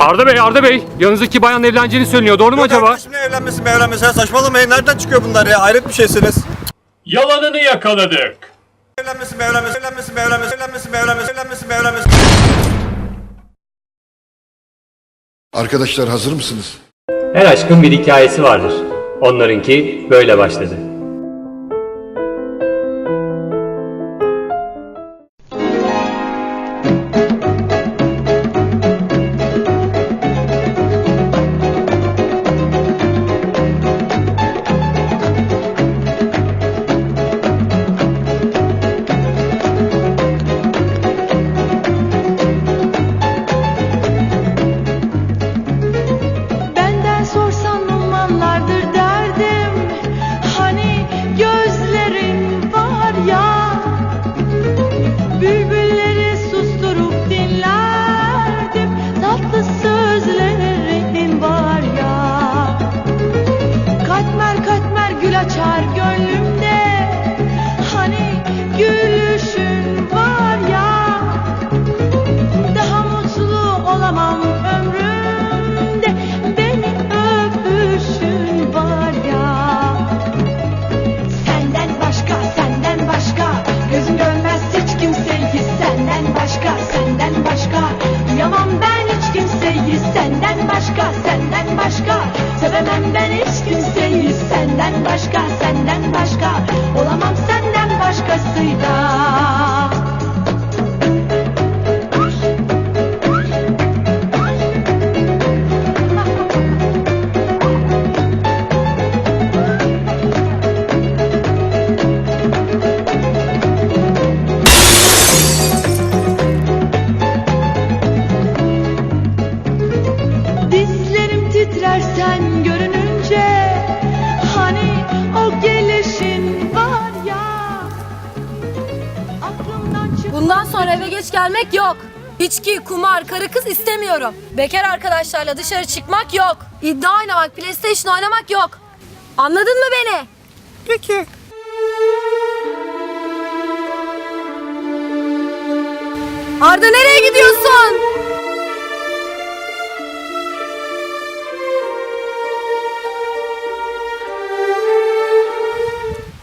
Arda Bey, Arda Bey. Yanınızdaki bayan evleneceğini söyleniyor. Doğru mu Yok acaba? Arkadaşımla evlenmesi mi evlenmesi ya saçmalamayın. Nereden çıkıyor bunlar ya? Hayret bir şeysiniz. Yalanını yakaladık. Evlenmesi mi evlenmesi evlenmesi mi evlenmesi evlenmesi mi evlenmesi evlenmesi mi evlenmesi Arkadaşlar hazır mısınız? Her aşkın bir hikayesi vardır. Onlarınki böyle başladı. Sonra eve geç gelmek yok. İçki, kumar, karı kız istemiyorum. Bekar arkadaşlarla dışarı çıkmak yok. İddia oynamak, PlayStation oynamak yok. Anladın mı beni? Peki. Arda nereye gidiyorsun?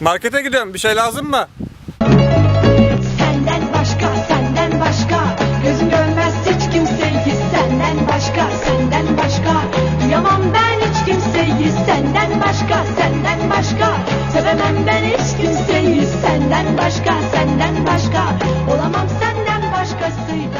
Markete gidiyorum. Bir şey lazım mı? başka senden başka. Yamam ben hiç kimseyi senden başka senden başka. Sevemem ben hiç kimseyi senden başka senden başka. Olamam senden başkası.